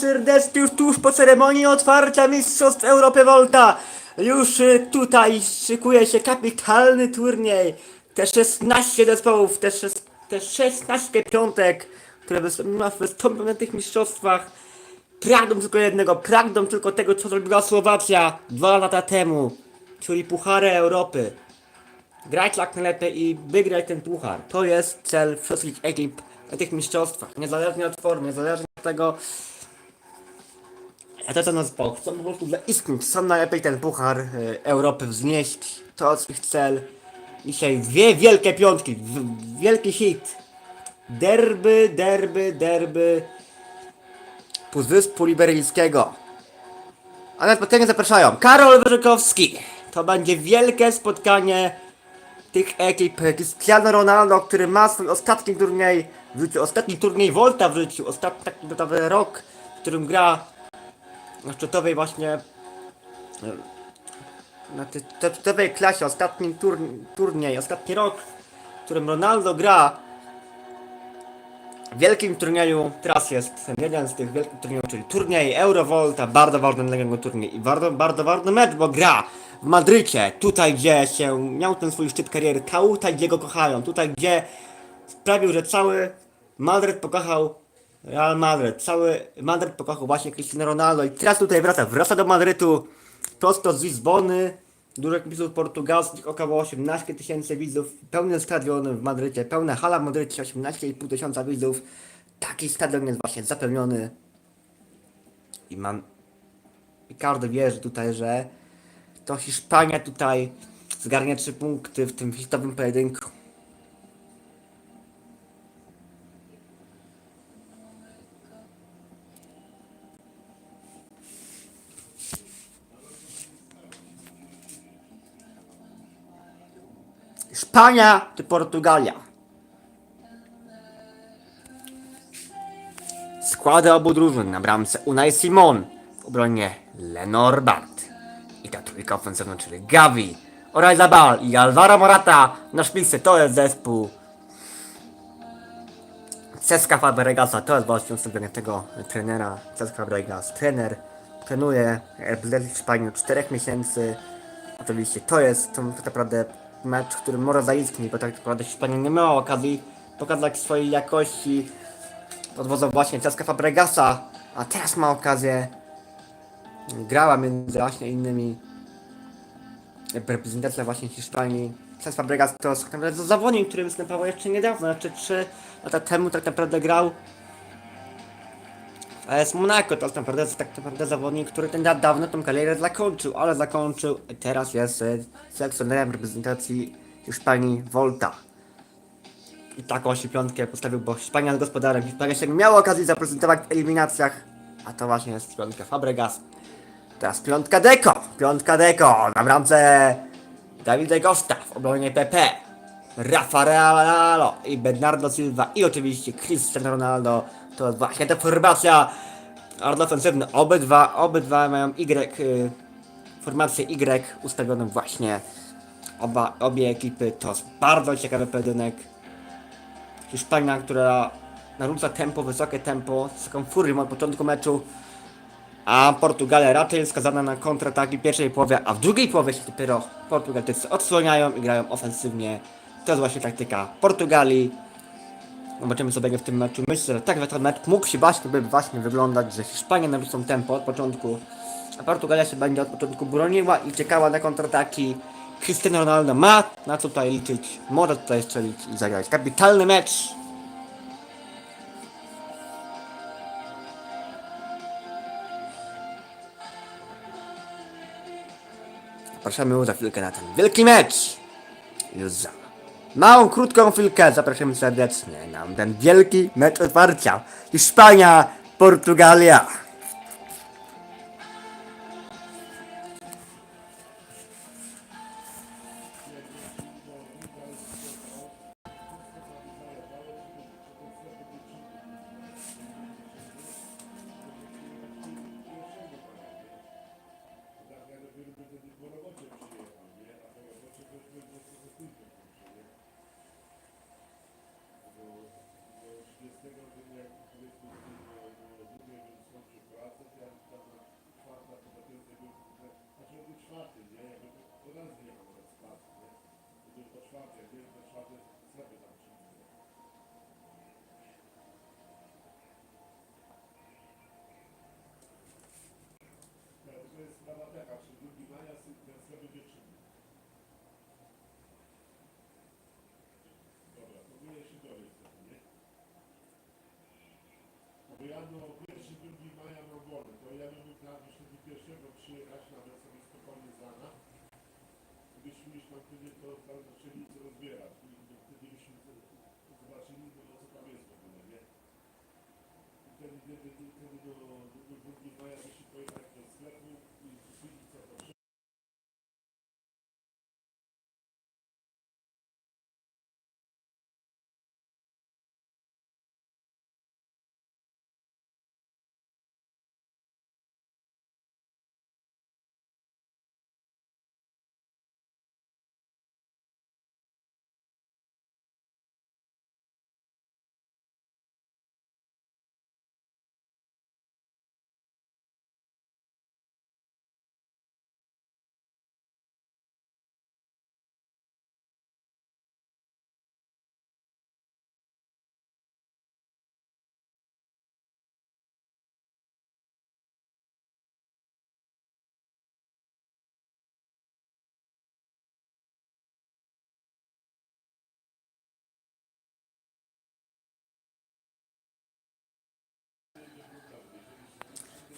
serdecznie już tuż po ceremonii otwarcia Mistrzostw Europy Volta. Już y, tutaj szykuje się kapitalny turniej. Te 16 zespołów, te, szes- te 16 piątek, które wystąpią na tych mistrzostwach. Pragną tylko jednego, pragną tylko tego, co zrobiła Słowacja dwa lata temu, czyli Puchary Europy. Grać jak najlepiej i wygrać ten puchar. To jest cel wszystkich ekip na tych mistrzostwach. Niezależnie od formy, niezależnie od tego, a to co nas bok, chcą po prostu zaistnieć, chcą najlepiej ten puchar e, Europy wznieść. To jest ich cel. Dzisiaj dwie wielkie piątki, wielki hit. Derby, derby, derby Półwyspu Liberyjskiego. A na spotkanie zapraszają Karol Wyrzykowski. To będzie wielkie spotkanie tych ekip. Cristiano Ronaldo, który ma swój ostatni turniej w życiu, ostatni turniej Volta w życiu, ostatni taki rok, w którym gra szczytowej właśnie e, na szczytowej klasie, ostatni tur, turniej, ostatni rok, w którym Ronaldo gra w wielkim turnieju, teraz jest jeden z tych wielkich turniejów, czyli turniej Eurovolta, bardzo ważny dla niego turniej i bardzo, bardzo ważny mecz, bo gra w Madrycie, tutaj gdzie się miał ten swój szczyt kariery, tutaj gdzie go kochają, tutaj gdzie sprawił, że cały Madryt pokochał Real Madryt, cały Madryt pokochał właśnie Cristiano Ronaldo. I teraz tutaj wraca, wraca do Madrytu, prosto z Lizbony, dużo kibiców portugalskich, około 18 tysięcy widzów, pełny stadion w Madrycie, pełna hala w Madrycie, 18,5 tysiąca widzów, taki stadion jest właśnie zapełniony i mam, i każdy wierzy tutaj, że to Hiszpania tutaj zgarnie trzy punkty w tym listowym pojedynku. Hiszpania czy Portugalia? Składy obu drużyn na bramce Unai Simon, w obronie Lenormand i ta trójka ofensywna, czyli Gavi, Orazabal i Alvaro Morata na szpicy to jest zespół Ceska Fabregasa, to jest właśnie ustawienie tego trenera Ceska Fabregas. Trener trenuje reprezentację Hiszpanii od 4 miesięcy. Oczywiście to jest to tak naprawdę mecz, w którym może zaistnieć, bo tak naprawdę Hiszpania nie miała okazji pokazać swojej jakości pod wodzą właśnie Ceska Fabregasa, a teraz ma okazję. Grała między właśnie innymi reprezentacja właśnie Hiszpanii. Cesc Fabregas to jest tak naprawdę zawodnik, który występował jeszcze niedawno, znaczy 3 lata temu tak naprawdę grał w AS Monaco, to jest naprawdę, tak naprawdę zawodnik, który ten dawno tą karierę zakończył, ale zakończył teraz jest e, selekcjonerem reprezentacji Hiszpanii Volta. I taką osi piątkę postawił, bo Hiszpania jest gospodarem. Hiszpania się miała okazji zaprezentować w eliminacjach, a to właśnie jest piątka Fabregas. Teraz piątka Deko, piątka Deko, na bramce Davide Costa w obronie PP, Rafa Realo i Bernardo Silva i oczywiście Cristiano Ronaldo. To właśnie ta formacja bardzo ofensywna. Obydwa, obydwa mają Y, y, formację Y ustawioną właśnie. Oba, obie ekipy to jest bardzo ciekawy pojedynek. Hiszpania, która narzuca tempo, wysokie tempo, z taką furią od początku meczu. A Portugalia raczej skazana na kontrataki w pierwszej połowie, a w drugiej połowie się dopiero Portugalczycy odsłaniają i grają ofensywnie. To jest właśnie taktyka Portugalii. Zobaczymy co będzie w tym meczu. Myślę, że tak że ten mecz mógł się właśnie, by właśnie wyglądać, że Hiszpania narzucą tempo od początku, a Portugalia się będzie od początku broniła i czekała na kontrataki. Cristiano Ronaldo ma na co tutaj liczyć, może tutaj strzelić i zagrać kapitalny mecz. Zapraszamy za chwilkę na ten wielki mecz. Już za małą, krótką chwilkę zapraszamy serdecznie na ten wielki mecz otwarcia. Hiszpania, padło pierwszy, drugi maja w ogóle, to ja bym mógł nawet wtedy pierwszego przyjechać, nawet sobie spokojnie za. Gdybyśmy już tam wtedy to bardzo zaczęli rozbierać.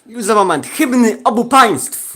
już za moment hymny obu państw.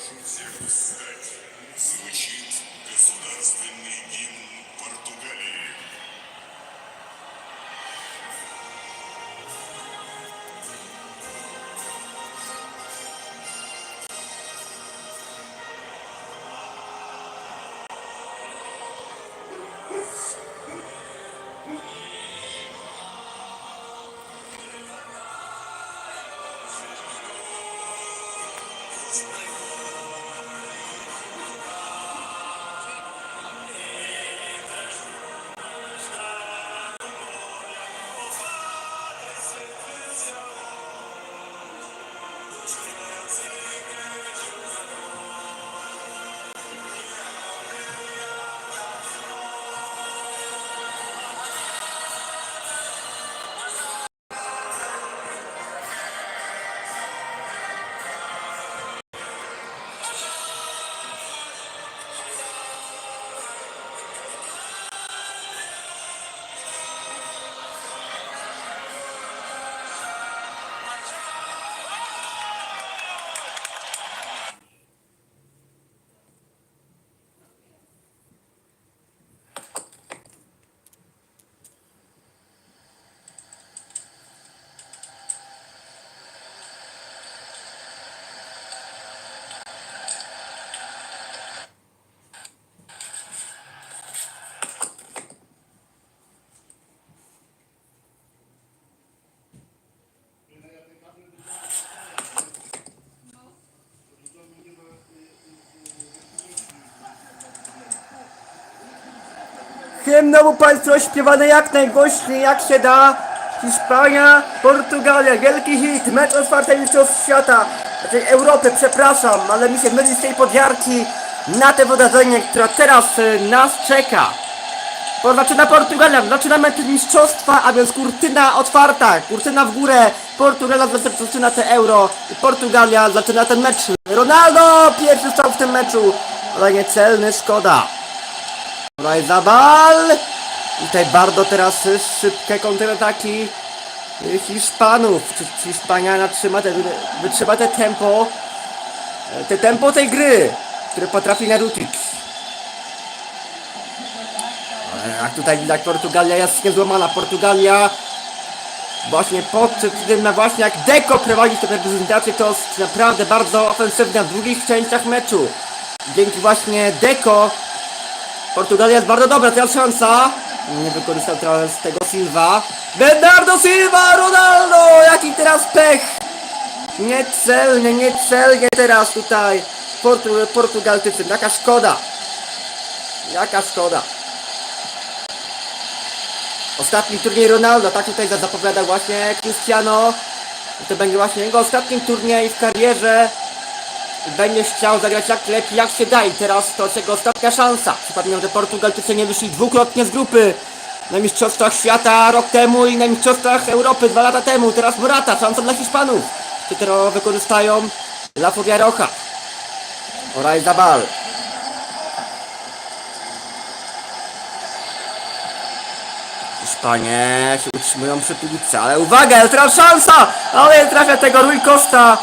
Можете встать. Звучит государственный гимн Португалии. Hymnowo Państwo śpiewane jak najgłośniej jak się da. Hiszpania, Portugalia, wielki hit, mecz otwartej mistrzostw świata, znaczy Europy, przepraszam, ale mi się myli z tej podjarki na te wydarzenie, która teraz y, nas czeka. Bo zaczyna Portugalia, zaczynamy te mistrzostwa, a więc kurtyna otwarta, kurtyna w górę. Portugalia zac- zaczyna te euro Portugalia zaczyna ten mecz. Ronaldo! Pierwszy strzał w tym meczu, ale niecelny, szkoda. Rajzabal! I tutaj bardzo teraz szybkie kontrataki Hiszpanów. Czy Hiszpania trzyma te, wytrzyma te tempo, e, te tempo tej gry, które potrafi narzucić. Jak tutaj widać Portugalia jest niezłamana. Portugalia właśnie pod tym na właśnie jak Deco prowadzi tę reprezentację to jest naprawdę bardzo ofensywna w długich częściach meczu. Dzięki właśnie Deco Portugalia jest bardzo dobra, teraz szansa. Nie wykorzystał teraz tego Silva. Bernardo Silva, Ronaldo! Jaki teraz pech! Niecelnie, niecelnie teraz tutaj Portu, Portugalczycy. Jaka szkoda. Jaka szkoda. Ostatni turniej Ronaldo, tak tutaj zapowiada właśnie Cristiano. To będzie właśnie jego ostatni turniej w karierze. I będzie chciał zagrać jak lepiej jak się da i teraz to jego ostatnia szansa. Przypomnę, że Portugalczycy nie wyszli dwukrotnie z grupy na Mistrzostwach Świata rok temu i na Mistrzostwach Europy dwa lata temu. Teraz Morata, szansa dla Hiszpanów. Czy teraz wykorzystają La Furia Roja. Oraj Zabal. Hiszpanie się utrzymują przy piłce, ale uwaga, teraz szansa! Ale trafia tego Rui Costa.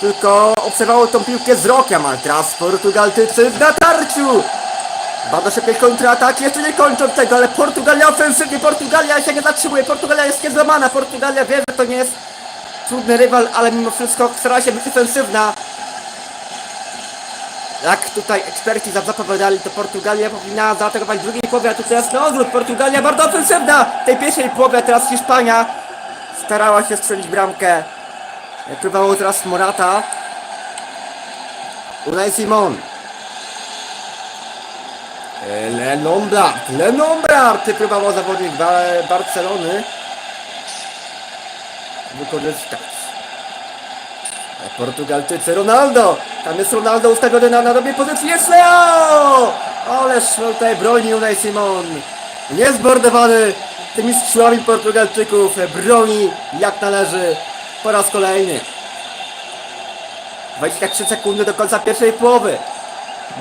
Tylko obserwował tą piłkę wzrokiem, ale teraz Portugalczycy w natarciu! Bardzo szybkie kontratak, jeszcze nie kończą tego, ale Portugalia ofensywnie, Portugalia się nie zatrzymuje, Portugalia jest niezłamana, Portugalia wie, że to nie jest trudny rywal, ale mimo wszystko stara się być ofensywna. Jak tutaj eksperci za- zapowiadali, to Portugalia powinna zaatakować w drugiej połowie, a tu teraz na odwrót. Portugalia bardzo ofensywna w tej pierwszej połowie, teraz Hiszpania starała się strzelić bramkę. Próbował teraz Morata. Unai Simon. E, Lenombrard! Ty próbował zawodnik Ba- Barcelony wykorzystać. E, Portugalczycy, Ronaldo! Tam jest Ronaldo ustawiony na, dobrej pozycji, jest Leo! Ależ tutaj broni Unai Simon. Niezbordowany tymi strzałami Portugalczyków, broni jak należy po raz kolejny. 23 sekundy do końca pierwszej połowy.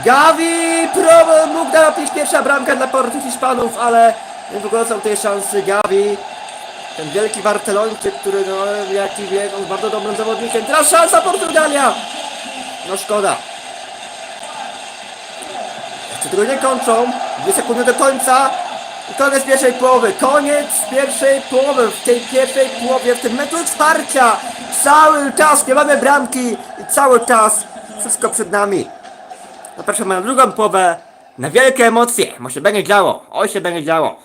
Gavi mógł napić pierwsza bramka dla Portu Hiszpanów, ale nie wykorzystał tej szansy. Gavi, ten wielki Barcelończyk, który no, jaki wie, on bardzo dobrym zawodnikiem. Teraz szansa Portugalia! No szkoda. Jeszcze tego nie kończą. Dwie sekundy do końca. Koniec pierwszej połowy. Koniec pierwszej połowy. W tej pierwszej połowie, w tym meczu otwarcia. Cały czas nie mamy bramki. I cały czas wszystko przed nami. Zapraszamy na drugą połowę. Na wielkie emocje. Się będzie działo. Oj się będzie działo.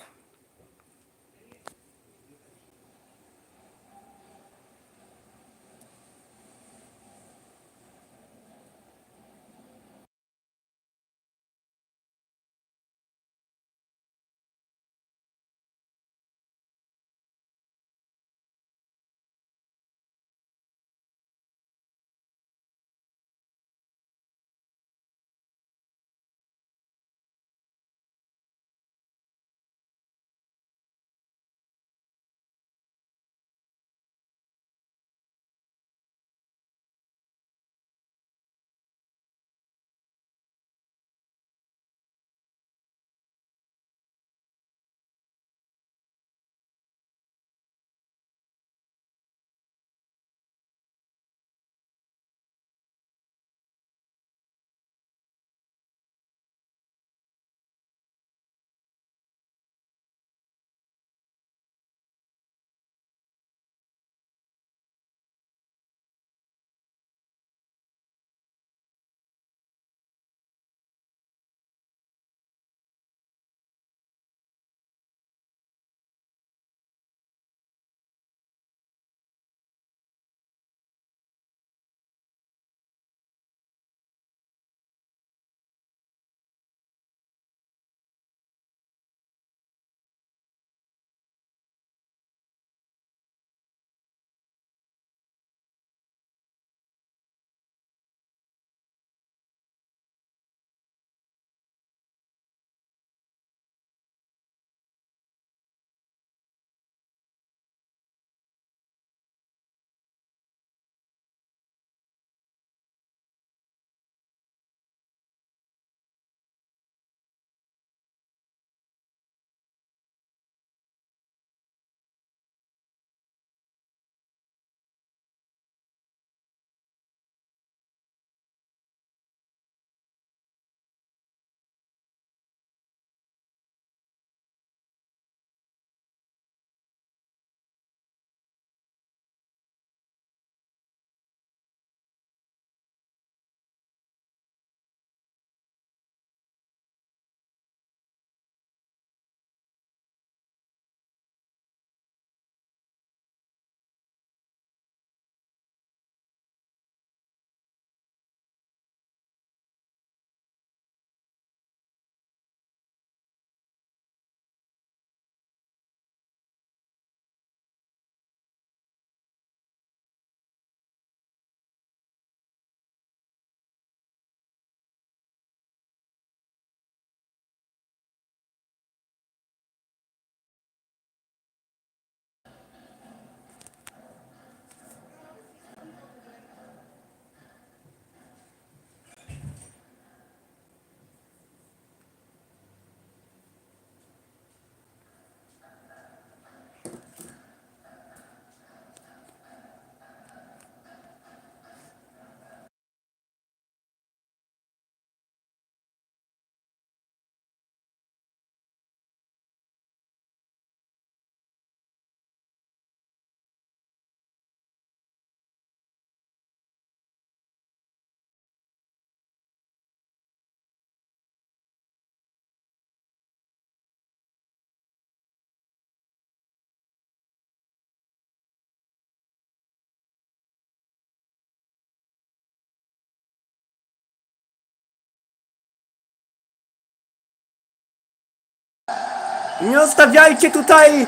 Nie odstawiajcie tutaj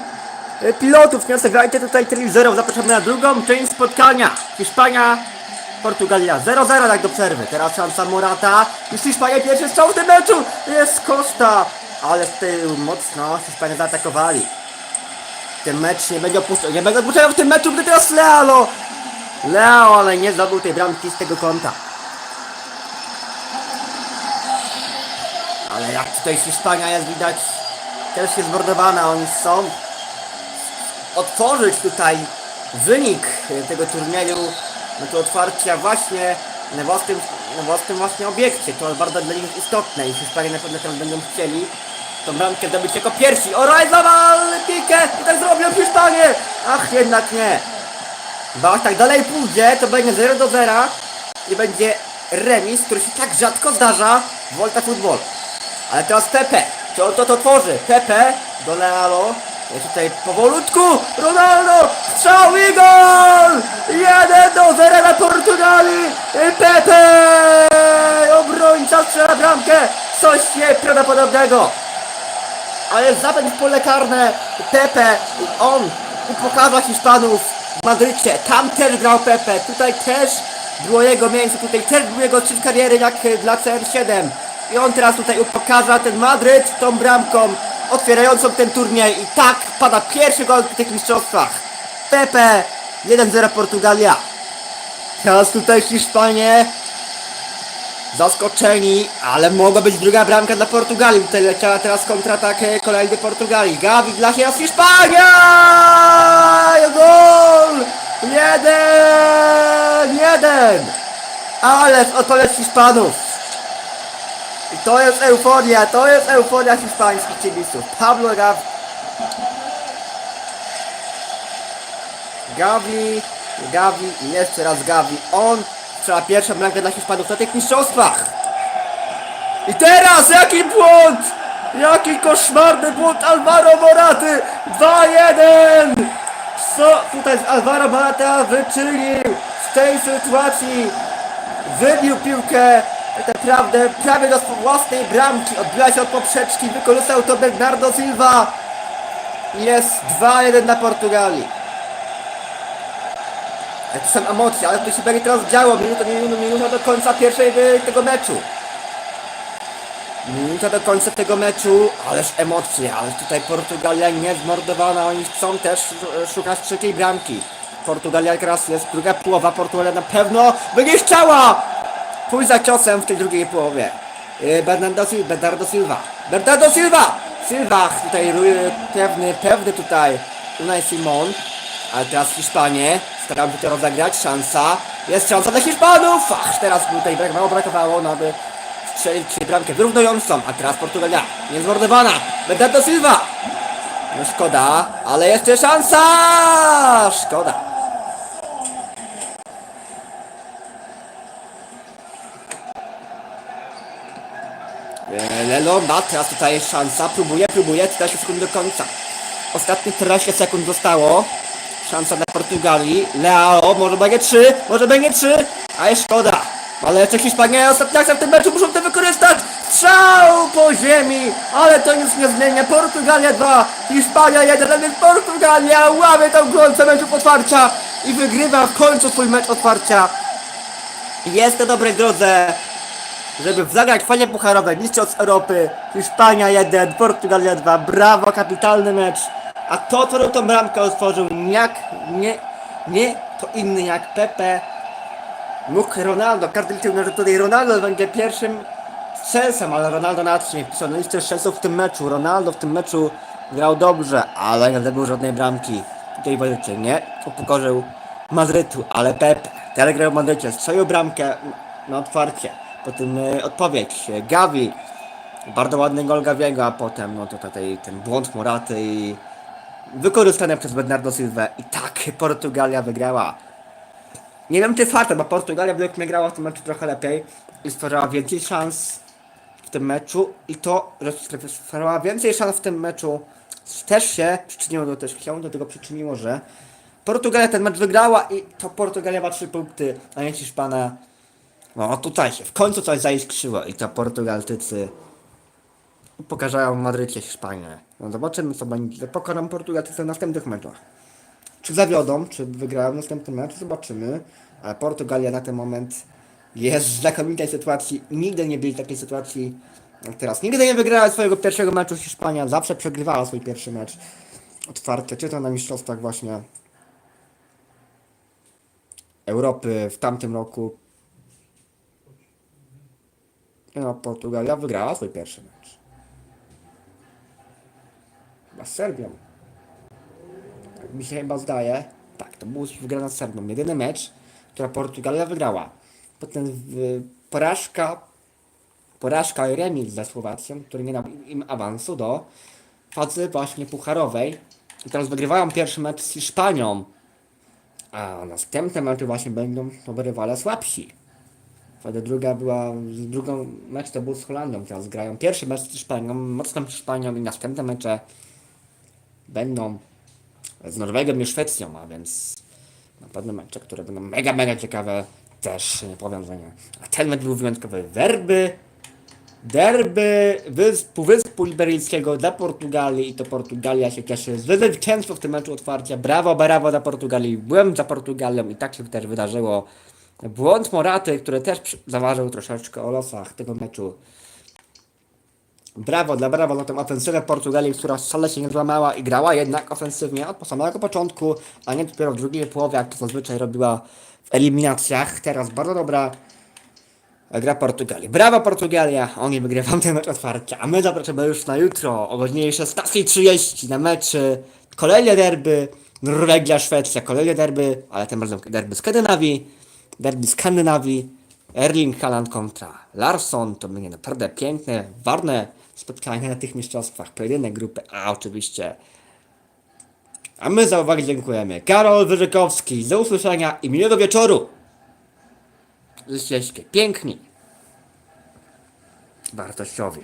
e, pilotów, nie odstawiajcie tutaj telewizorów. Zapraszamy na drugą część spotkania. Hiszpania, Portugalia 0-0 tak do przerwy. Teraz szansa Morata. Już Hiszpania pierwszy strzał w tym meczu. Jest Costa. Ale z tyłu mocno Hiszpanie zaatakowali. Ten mecz nie będzie opuszczał. Nie będę opuszczał w tym meczu, gdy teraz Lealo. Leo, ale nie zdobył tej bramki z tego kąta. Ale jak tutaj Hiszpania jest widać, też jest zbordowana. Oni chcą otworzyć tutaj wynik tego turnieju, no to otwarcia właśnie na własnym, na własnym właśnie obiekcie. To bardzo dla nich istotne i Hiszpanie na pewno teraz będą chcieli tą bramkę zdobyć jako pierwsi. Oraj zawal pikę i tak zrobią Hiszpanie! Ach, jednak nie. Bo jak tak dalej pójdzie, to będzie 0 do 0 i będzie remis, który się tak rzadko zdarza w Volta Football. Ale teraz Pepe, to to, to tworzy. Pepe. Jest tutaj powolutku. Ronaldo, strzał i gol! 1 do 0 na Portugalii. Pepe! Obrońca strzela bramkę. Coś nieprawdopodobnego. Ale zapęd w pole karne Pepe, on pokazał Hiszpanów w Madrycie. Tam też grał Pepe, tutaj też było jego miejsce, tutaj też był jego czas kariery jak dla CR7. I on teraz tutaj upokarza ten Madryt tą bramką otwierającą ten turniej. I tak pada pierwszy gol w tych mistrzostwach. Pepe 1-0 Portugalia. Teraz tutaj Hiszpanie zaskoczeni, ale mogła być druga bramka dla Portugalii. Tutaj leciała teraz kontratak e, kolejny Portugalii. Gavi dla teraz Hiszpania! Gol! Jeden! Jeden! Ale odpowiedź Hiszpanów. I to jest euforia, to jest euforia hiszpańskich kibiców. Pablo Gavi. Gavi, Gavi i jeszcze raz Gavi. On strzela pierwszą bramkę dla Hiszpanów na tych mistrzostwach. I teraz jaki błąd! Jaki koszmarny błąd Alvaro Moraty! 2-1! Co tutaj z Alvaro Morata wyczynił w tej sytuacji? Wybił piłkę tak naprawdę prawie do własnej bramki. Odbiła się od poprzeczki, wykorzystał to Bernardo Silva. Jest 2-1 na Portugalii. To są emocje, ale to się będzie teraz działo. Minuta, minuta, minuta do końca pierwszej tego meczu. Minuta do końca tego meczu, ależ emocje, ale tutaj Portugalia nie zmordowana, oni chcą też szukać trzeciej bramki. Portugalia teraz jest druga połowa, Portugalia na pewno chciała pójść za ciosem w tej drugiej połowie. E, Bernardo Bernardo Silva, Bernardo Silva! Silva tutaj pewny, pewny tutaj Unai Simon, ale teraz Hiszpanie starają się to rozegrać, szansa, jest szansa dla Hiszpanów! Ach, teraz tutaj brak, mało brakowało, no aby strzelić bramkę wyrównującą, a teraz Portugalia niezmordowana, Bernardo Silva! No szkoda, ale jeszcze szansa! Szkoda. Lelo ma teraz tutaj szansa, próbuje, próbuje, 14 sekund do końca. Ostatnie 14 sekund zostało. Szansa dla Portugalii. Leo, może będzie 3, może będzie 3, ale szkoda. Ale jeszcze Hiszpania ostatnia akcja w tym meczu muszą to wykorzystać. Strzał po ziemi, ale to nic nie zmienia. Portugalia 2, Hiszpania 1, a więc Portugalia łamie tą gorącą meczów otwarcia i wygrywa w końcu swój mecz otwarcia. Jest na dobrej drodze żeby zagrać fajnie pucharowe mistrzostw Europy. Hiszpania 1, Portugalia 2, brawo, kapitalny mecz. A to, co tą bramkę otworzył, jak nie, nie to inny jak Pepe. Mógł Ronaldo, każdy liczył, że tutaj Ronaldo będzie pierwszym strzelcem, ale Ronaldo na nie wpisał na listę strzelców w tym meczu. Ronaldo w tym meczu grał dobrze, ale nie zdobył żadnej bramki. Tutaj walczy, nie? Upokorzył Madrytu, ale Pepe, teraz grał w Madrycie, strzelił bramkę na otwarcie. Potem e, odpowiedź, Gavi, bardzo ładny gol Gaviego, a potem no to tutaj ten błąd Moraty i wykorzystany przez Bernardo Silva i tak Portugalia wygrała. Nie wiem czy fartem, bo Portugalia według mnie grała w tym meczu trochę lepiej i stworzyła więcej szans w tym meczu i to, że stworzyła więcej szans w tym meczu też się przyczyniło do, też się do tego przyczyniło, że Portugalia ten mecz wygrała i to Portugalia ma 3 punkty, a nie Hiszpana. No tutaj się w końcu coś zaiskrzyło i to Portugalczycy pokażą w Madrycie Hiszpanię. No zobaczymy co będzie. Pokonam Portugalczycy w następnych meczach. Czy zawiodą, czy wygrają następny mecz, zobaczymy. Ale Portugalia na ten moment jest w znakomitej sytuacji. Nigdy nie byli w takiej sytuacji jak teraz. Nigdy nie wygrała swojego pierwszego meczu Hiszpania. Zawsze przegrywała swój pierwszy mecz otwarty, czy to na mistrzostwach właśnie Europy w tamtym roku. No, Portugalia wygrała swój pierwszy mecz. Chyba z Serbią. Tak mi się chyba zdaje. Tak, to był wygrana z Serbią. Jedyny mecz, która Portugalia wygrała. Potem porażka, porażka i remis ze Słowacją, który nie dał im awansu do fazy właśnie pucharowej. I teraz wygrywają pierwszy mecz z Hiszpanią. A następne mecze właśnie będą to rywale słabsi. Wtedy druga była, drugą mecz to był z Holandią, teraz grają pierwszy mecz z Hiszpanią, mocną Hiszpanią i następne mecze będą z Norwegią i Szwecją, a więc na pewno mecze, które będą mega, mega ciekawe, też nie nie. A ten mecz był wyjątkowy. Derby, derby wysp, Półwyspu Iberyjskiego dla Portugalii i to Portugalia się cieszy z zwycięstwa w tym meczu otwarcia. Brawo, brawo dla Portugalii. Byłem za Portugalią i tak się też wydarzyło. Błąd Moraty, który też zaważył troszeczkę o losach tego meczu. Brawo dla brawo za tę ofensywę Portugalii, która wcale się nie złamała i grała jednak ofensywnie od samego początku, a nie dopiero w drugiej połowie, jak to zazwyczaj robiła w eliminacjach. Teraz bardzo dobra gra Portugalii. Brawo Portugalia! Oni wygrywają ten mecz otwarcia, a my zapraszamy już na jutro o godzinie 16.30 na mecz y, kolejne derby Norwegia, Szwecja, kolejne derby, ale tym razem derby Skandynawii, derby Skandynawii, Erling Haaland kontra Larsson, to będzie naprawdę piękne, ważne spotkanie na tych mistrzostwach, pojedynek grupy A oczywiście. A my za uwagę dziękujemy. Karol Wyżykowski, do usłyszenia i miłego wieczoru! Jesteście piękni, wartościowi.